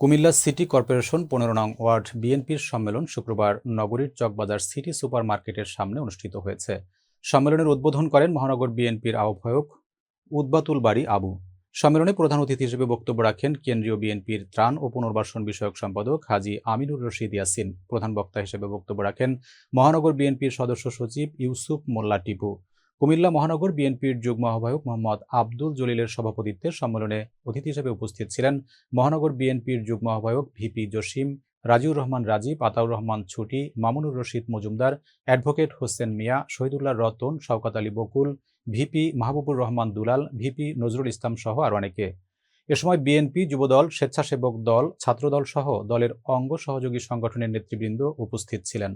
Comilla city corporation পনেরো নং word বিএনপির সম্মেলন শুক্রবার নগরীর চকবাজার সিটি সুপার মার্কেটের সামনে অনুষ্ঠিত হয়েছে। সম্মেলনের উদ্বোধন করেন মহানগর বিএনপির আহ্বায়ক উদ্বাতুল বাড়ি আবু। সম্মেলনে প্রধান অতিথি হিসেবে বক্তব্য রাখেন কেন্দ্রীয় বিএনপির ত্রাণ ও পুনর্বাসন বিষয়ক সম্পাদক হাজি আমিনুর রশিদ ইয়াসিন। প্রধান বক্তা হিসেবে বক্তব্য রাখেন মহানগর বিএনপির সদস্য সচিব ইউসুফ মোল্লা টিপু। কুমিল্লা মহানগর বিএনপির যুগ্ম আহ্বায়ক মোহাম্মদ আব্দুল জলিলের সভাপতিত্বে সম্মেলনে অতিথি হিসেবে উপস্থিত ছিলেন মহানগর বিএনপির যুগ্ম আহ্বায়ক VP Jasim, Raziur Rahman Rajib Ataur Rahman Chhuti, Mamunur Rashid Majumdar, advocate Hossain Mia, Shahidullah Ratan, Shawkat Ali Bakul, VP Mahbubur Rahman Dulal, VP Nazrul Islam সহ আর অনেকে। এ সময় বিএনপি যুবদল, স্বেচ্ছাসেবক দল, ছাত্রদল সহ দলের অঙ্গ সহযোগী সংগঠনের নেতৃবৃন্দ উপস্থিত ছিলেন।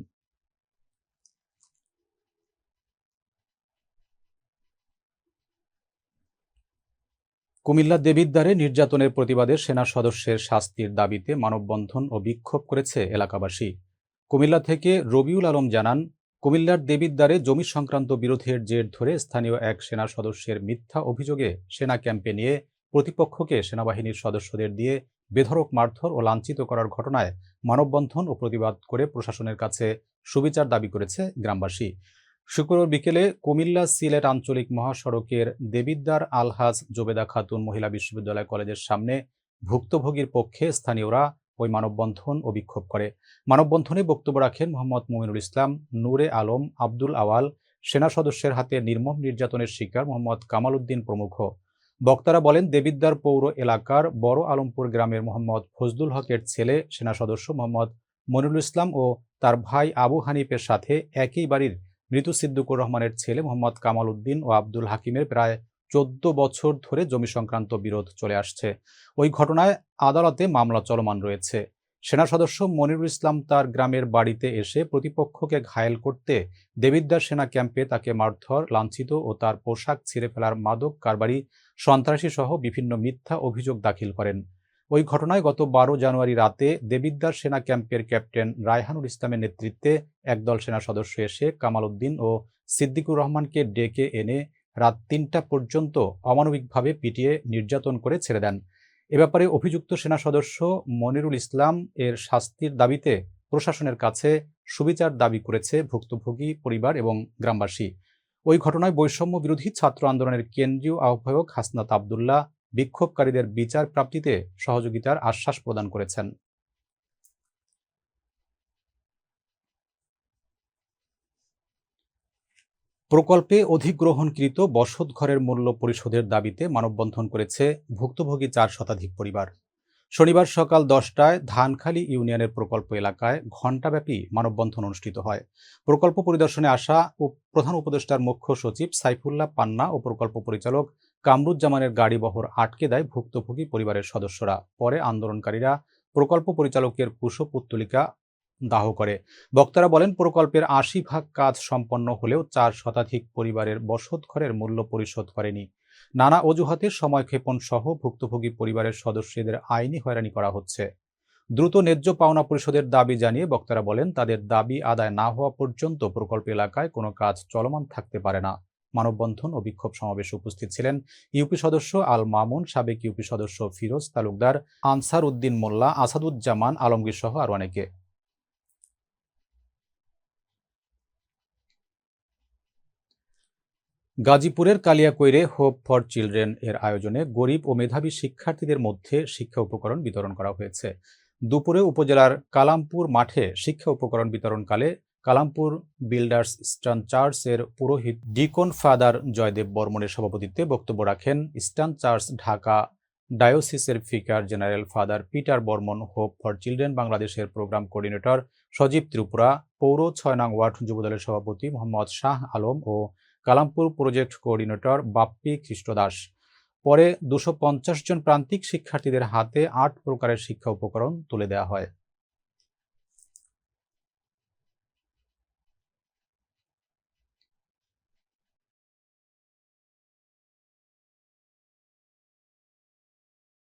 কুমিল্লা দেবিদ্বারে নির্যাতনের প্রতিবাদে সেনা সদস্যের শাস্তির দাবিতে মানববন্ধন ও বিক্ষোভ করেছে এলাকাবাসী। কুমিল্লা থেকে রবিউল আলম জানান, কুমিল্লার দেবিদ্বারে জমি সংক্রান্ত বিরোধের জের ধরে স্থানীয় এক সেনা সদস্যের মিথ্যা অভিযোগে সেনা ক্যাম্পে নিয়ে প্রতিপক্ষকে সেনাবাহিনীর সদস্যদের দিয়ে বেধরক মারধর ও লাঞ্ছিত করার ঘটনায় মানববন্ধন ও প্রতিবাদ করে প্রশাসনের কাছে সুবিচার দাবি করেছে গ্রামবাসী। শুক্রবার বিকেলে কুমিল্লা সিলেট আঞ্চলিক মহাসড়কের দেবিদ্দার আলহাজ জোবেদা খাতুন মহিলা বিশ্ববিদ্যালয় কলেজের সামনে ভুক্তভোগীর পক্ষে স্থানীয়রা ওই মানববন্ধন ও বিক্ষোভ করে। মানববন্ধনে বক্তব্য রাখেন মোহাম্মদ মুমিনুল ইসলাম, নূরে আলম, আব্দুল আওয়াল, সেনা সদস্যের হাতে নির্মম নির্যাতনের শিকার মোহাম্মদ কামাল উদ্দিন প্রমুখ। বক্তারা বলেন দেবিদ্দার পৌর এলাকার বড় আলমপুর গ্রামের মোহাম্মদ ফজলুল হকের ছেলে, সেনা সদস্য মোহাম্মদ মনিরুল ইসলাম ও তার ভাই আবু হানিফের সাথে একই বাড়ির মৃত সিদ্দুকুর রহমানের ছেলে মোহাম্মদ কামাল উদ্দিন ও আব্দুল হাকিমের প্রায় চোদ্দ বছর ধরে জমি সংক্রান্ত বিরোধ চলে আসছে। ওই ঘটনায় আদালতে মামলা চলমান রয়েছে। সেনা সদস্য মনিরুল ইসলাম তার গ্রামের বাড়িতে এসে প্রতিপক্ষকে ঘায়েল করতে দেবিদ্দার সেনা ক্যাম্পে তাকে মারধর, লাঞ্ছিত ও তার পোশাক ছিঁড়ে ফেলার মাদক, কারবারি সন্ত্রাসী সহ বিভিন্ন মিথ্যা অভিযোগ দাখিল করেন। ওই ঘটনায় গত বারো জানুয়ারি রাতে দেবিদ্দার সেনা ক্যাম্পের ক্যাপ্টেন রায়হানুল ইসলামের নেতৃত্বে একদল সেনা সদস্য এসে কামাল উদ্দিন ও সিদ্দিকুর রহমানকে ডেকে এনে রাত তিনটা পর্যন্ত অমানবিকভাবে পিটিয়ে নির্যাতন করে ছেড়ে দেন। এ ব্যাপারে অভিযুক্ত সেনা সদস্য মনিরুল ইসলাম এর শাস্তির দাবিতে প্রশাসনের কাছে সুবিচার দাবি করেছে ভুক্তভোগী পরিবার এবং গ্রামবাসী। ওই ঘটনায় বৈষম্য বিরোধী ছাত্র আন্দোলনের কেন্দ্রীয় আহ্বায়ক হাসনাত আবদুল্লাহ বিক্ষোভকারীদের বিচার প্রাপ্তিতে সহযোগিতার আশ্বাস প্রদান করেছেন। প্রকল্পে অধিগ্রহণকৃত বসত ঘরের মূল্য পরিশোধের দাবিতে মানববন্ধন করেছে ভুক্তভোগী চার শতাধিক পরিবার। শনিবার সকাল দশটায় ধানখালী ইউনিয়নের প্রকল্প এলাকায় ঘণ্টাব্যাপী মানববন্ধন অনুষ্ঠিত হয়। প্রকল্প পরিদর্শনে আসা প্রধান উপদেষ্টার মুখ্য সচিব সাইফুল্লাহ পান্না ও প্রকল্প পরিচালক কামরুজ্জামানের গাড়ি বহর আটকে দেয় ভুক্তভোগী পরিবারের সদস্যরা। পরে আন্দোলনকারীরা প্রকল্প পরিচালকের কুশপুত্তলিকা দাহ করে। বক্তারা বলেন, প্রকল্পের আশি ভাগ কাজ সম্পন্ন হলেও চার শতাধিক পরিবারের বসত ঘরের মূল্য পরিশোধ করেনি। নানা অজুহাতে সময়ক্ষেপণ সহ ভুক্তভোগী পরিবারের সদস্যদের আইনি হয়রানি করা হচ্ছে। দ্রুত ন্যায্য পাওনা পরিশোধের দাবি জানিয়ে বক্তারা বলেন, তাদের দাবি আদায় না হওয়া পর্যন্ত প্রকল্প এলাকায় কোনো কাজ চলমান থাকতে পারে না। মানববন্ধন ও বিক্ষোভ সমাবেশে উপস্থিত ছিলেন ইউপি সদস্য আল মামুন, সাবেক ইউপি সদস্য ফিরোজ তালুকদার, আনসার উদ্দিন মোল্লা, আসাদুজ্জামান আলমগীর সহ আর অনেকে। গাজীপুরের কালিয়াকৈরে হোপ ফর চিলড্রেন এর আয়োজনে গরিব ও মেধাবী শিক্ষার্থীদের মধ্যে শিক্ষা উপকরণ বিতরণ করা হয়েছে। দুপুরে উপজেলার কালামপুর মাঠে শিক্ষা উপকরণ বিতরণকালে কালামপুর বিল্ডার্স ইস্টার্ন চার্চের পুরোহিত ডিকন ফাদার জয়দেব বর্মনের সভাপতিত্বে বক্তব্য রাখেন eastern church Dhaka ডায়োসিসের vicar general father Peter Barman hope for children বাংলাদেশের প্রোগ্রাম কোঅর্ডিনেটর সজীব ত্রিপুরা, পৌর ছয় নং ওয়ার্ড যুবদলের সভাপতি মোহাম্মদ শাহ আলম ও কালামপুর প্রজেক্ট কোঅর্ডিনেটর বাপ্পি খ্রিস্টদাস পরে দুশো জন প্রান্তিক শিক্ষার্থীদের হাতে আট প্রকারের শিক্ষা উপকরণ তুলে দেওয়া হয়।